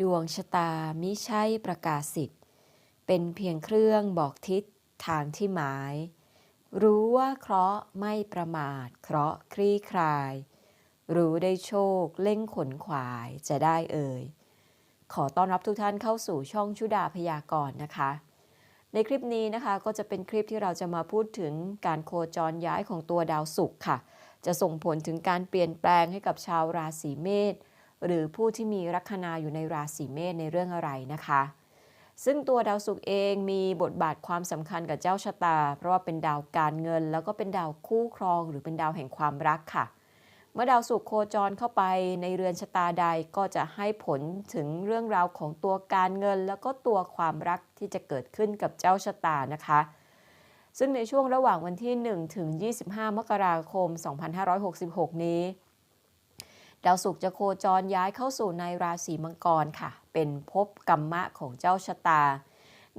ดวงชะตามิใช่ประกาศสิทธิ์ เป็นเพียงเครื่องบอกทิศทางที่หมาย รู้ว่าเคราะห์ไม่ประมาท เคราะห์คลี่คลาย รู้ได้โชคเล่งขนขวายจะได้เอ่ย ขอต้อนรับทุกท่านเข้าสู่ช่องชุดาพยากรณ์นะคะ ในคลิปนี้นะคะก็จะเป็นคลิปที่เราจะมาพูดถึงการโคจรย้ายของตัวดาวศุกร์ค่ะ จะส่งผลถึงการเปลี่ยนแปลงให้กับชาวราศีเมษ หรือผู้ที่มีลัคนาอยู่ในราศีเมษในเรื่องอะไรนะคะ ซึ่งตัวดาวศุกร์เองมีบทบาทความสำคัญกับเจ้าชะตา เพราะว่าเป็นดาวการเงิน แล้วก็เป็นดาวคู่ครอง หรือเป็นดาวแห่งความรักค่ะเมื่อดาวศุกร์โคจรเข้าไปในเรือนชะตาใดก็จะให้ผลถึงเรื่องราวของตัวการเงิน แล้วก็ตัวความรักที่จะเกิดขึ้นกับเจ้าชะตานะคะ ซึ่งในช่วงระหว่างวันที่ 1 ถึง 25 มกราคม 2566 นี้ ดาวศุกร์จะโคจรย้ายเข้าสู่ในราศีมังกรค่ะ เป็นภพกรรมะของเจ้าชะตา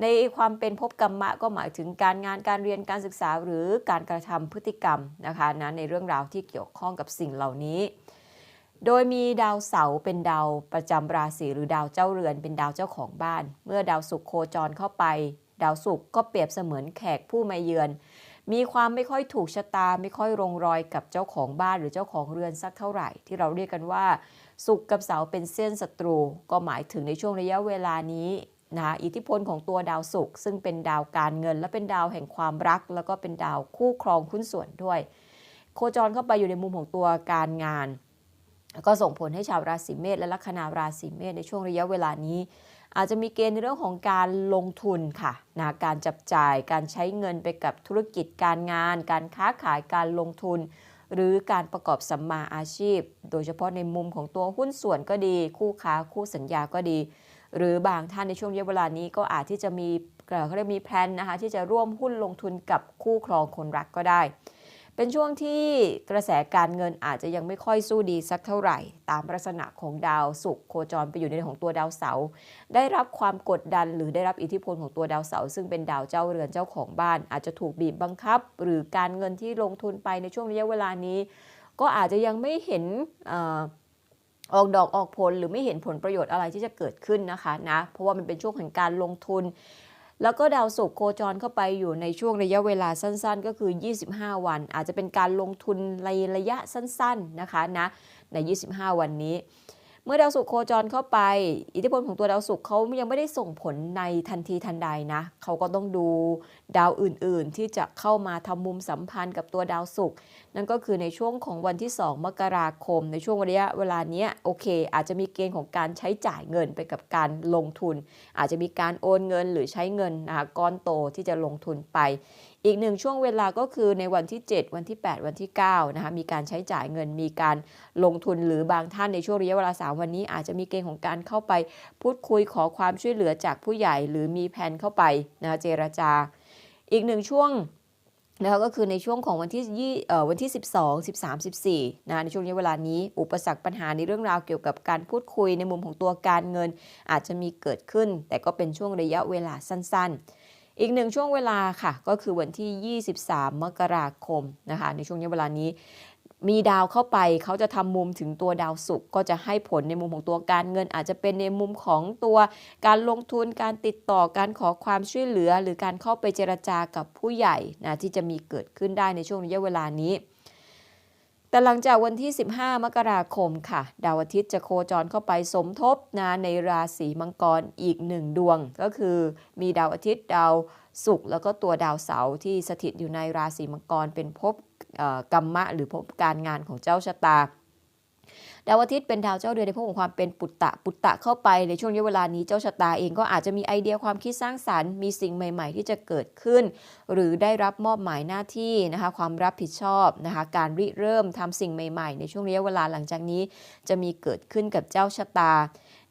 ในความเป็นภพกรรมะก็หมายถึงการงานการเรียนการศึกษาหรือการกระทำพฤติกรรมนะคะนะในเรื่องราวที่เกี่ยวข้องกับสิ่งเหล่านี้ โดยมีดาวเสาร์เป็นดาวประจำราศีหรือดาวเจ้าเรือนเป็นดาวเจ้าของบ้าน เมื่อดาวศุกร์โคจรเข้าไป ดาวศุกร์ก็เปรียบเสมือนแขกผู้มาเยือน มีความไม่ค่อยถูกชะตา ไม่ค่อยลงรอยกับเจ้าของบ้านหรือเจ้าของเรือนสักเท่าไหร่ ที่เราเรียกกันว่าศุกกับเสาเป็นเส้นศัตรู ก็หมายถึงในช่วงระยะเวลานี้นะอิทธิพลของตัวดาวศุกร์ซึ่งเป็นดาวการเงิน และเป็นดาวแห่งความรัก แล้วก็เป็นดาวคู่ครองคุ้นส่วนด้วย โคจรเข้าไปอยู่ในมุมของตัวการงาน ก็ส่งผลให้ชาวราศีเมษและลัคนาราศีเมษในช่วงระยะเวลานี้ อาจจะมีเกณฑ์ในเรื่องของการลงทุนค่ะนะการจับจ่ายการใช้เงินไปกับธุรกิจการงาน การค้าขายการลงทุน หรือการประกอบสัมมาอาชีพ โดยเฉพาะในมุมของตัวหุ้นส่วนก็ดี คู่ค้าคู่สัญญาก็ดี หรือบางท่านในช่วงเวลานี้ก็อาจที่จะมีเขาเรียกมีแพลนนะคะที่จะร่วมหุ้นลงทุนกับคู่ครองคนรักก็ได้ เป็นช่วงที่กระแสการเงินอาจจะยังไม่ค่อยสู้ดีสักเท่าไหร่ ตามลักษณะของดาวศุกร์โคจรไปอยู่ในของตัวดาวเสาร์ได้รับความกดดันหรือได้รับอิทธิพลของตัวดาวเสาร์ซึ่งเป็นดาวเจ้าเรือนเจ้าของบ้าน อาจจะถูกบีบบังคับ หรือการเงินที่ลงทุนไปในช่วงระยะเวลานี้ ก็อาจจะยังไม่เห็นออออกดอกออกผลหรือไม่เห็นผลประโยชน์อะไรที่จะเกิดขึ้นนะคะนะเพราะว่ามันเป็นช่วงแห่งการลงทุน แล้วก็ดาวศุกร์โคจรเข้าไปอยู่ในช่วงระยะเวลาสั้นๆ ก็คือ 25 วัน อาจจะเป็นการลงทุนในระยะสั้นๆนะคะนะใน 25 วันนี้ เมื่อดาวศุกร์โคจรเข้าไป อิทธิพลของตัวดาวศุกร์เขายังไม่ได้ส่งผลในทันทีทันใดนะเขาก็ต้องดูดาวอื่นๆ ที่จะเข้ามาทำมุมสัมพันธ์กับตัวดาวศุกร์นั่นก็คือในช่วงของวันที่ 2 มกราคม ในช่วงระยะเวลานี้โอเค อาจจะมีเกณฑ์ของการใช้จ่ายเงินไปกับการลงทุน อาจจะมีการโอนเงินหรือใช้เงินนะคะก้อนโตที่จะลงทุนไป อีกหนึ่งช่วงเวลาก็คือในวันที่ 7 วันที่ 8 วันที่9นะคะมีการใช้จ่ายเงินมีการลงทุนหรือบางท่านในช่วงระยะเวลา3วันนี้อาจจะมีเกณฑ์ของการเข้าไป พูดคุยขอความช่วยเหลือจากผู้ใหญ่ หรือมีแผนเข้าไปนะเจรจา อีกหนึ่งช่วงนะคะก็คือในช่วงของวันที่ยี่เอ่อวันที่ 12 13 14นะในช่วงระยะเวลานี้ อุปสรรคปัญหาในเรื่องราวเกี่ยวกับการพูดคุยในมุมของตัวการเงิน อาจจะมีเกิดขึ้น แต่ก็เป็นช่วงระยะเวลาสั้น ๆ อีกหนึ่งช่วงเวลาค่ะ ก็คือวันที่ 23 มกราคมนะคะในช่วงระยะเวลานี้ มีดาวเข้าไปเขาจะทำมุมถึงตัวดาวศุกร์ก็จะให้ผลในมุมของตัวการเงิน อาจจะเป็นในมุมของตัวการลงทุนการติดต่อการขอความช่วยเหลือ หรือการเข้าไปเจรจากับผู้ใหญ่นะที่จะมีเกิดขึ้นได้ในช่วงระยะเวลานี้แต่หลังจากวันที่ 15 มกราคมค่ะ ดาวอาทิตย์จะโคจรเข้าไปสมทบนะในราศีมังกรอีกหนึ่งดวง ก็คือมีดาวอาทิตย์ดาวศุกร์แล้วก็ตัวดาวเสาร์ที่สถิตอยู่ในราศีมังกรเป็นภพ กรรมะหรือภพการงานของเจ้าชะตา ดาวอาทิตย์เป็นดาวเจ้าเรือนในภพของความเป็นปุตตะปุตตะเข้าไปในช่วงระยะเวลานี้เจ้าชะตาเองก็อาจจะมีไอเดียความคิดสร้างสรรค์ มีสิ่งใหม่ ๆ ที่จะเกิดขึ้น หรือได้รับมอบหมายหน้าที่นะคะความรับผิดชอบนะคะการริเริ่มทำสิ่งใหม่ ๆ ในช่วงระยะเวลาหลังจากนี้ จะมีเกิดขึ้นกับเจ้าชะตา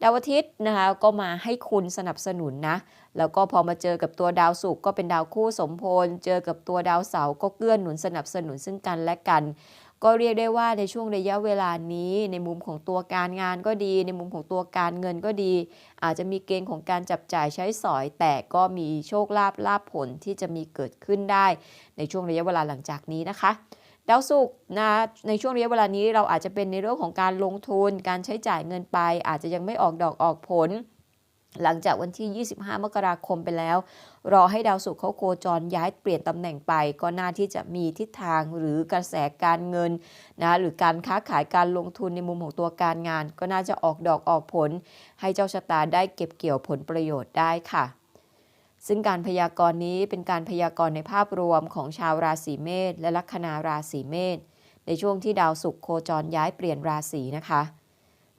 ดาวอาทิตย์นะคะก็มาให้คุณสนับสนุนนะแล้วก็พอมาเจอกับตัวดาวศุกร์ก็เป็นดาวคู่สมพล เจอกับตัวดาวเสาร์ก็เกื้อหนุนสนับสนุนซึ่งกันและกัน ก็เรียกได้ว่าในช่วงระยะเวลานี้ ในมุมของตัวการงานก็ดี ในมุมของตัวการเงินก็ดี อาจจะมีเกณฑ์ของการจับจ่ายใช้สอย แต่ก็มีโชคลาภลาภผลที่จะมีเกิดขึ้นได้ ในช่วงระยะเวลาหลังจากนี้นะคะดาวศุกร์นะในช่วงระยะเวลานี้เราอาจจะเป็นในเรื่องของการลงทุน การใช้จ่ายเงินไป อาจจะยังไม่ออกดอกออกผล หลังจากวันที่ 25 มกราคมไปแล้ว รอให้ดาวศุกร์เขาโคจรย้ายเปลี่ยนตำแหน่งไป ก็น่าที่จะมีทิศทางหรือกระแสการเงินนะหรือการค้าขายการลงทุนในมุมของตัวการงาน ก็น่าจะออกดอกออกผล ให้เจ้าชะตาได้เก็บเกี่ยวผลประโยชน์ได้ค่ะ ซึ่งการพยากรณ์นี้เป็นการพยากรณ์ในภาพรวมของชาวราศีเมษและลัคนาราศีเมษในช่วงที่ดาวศุกร์โคจรย้ายเปลี่ยนราศีนะคะ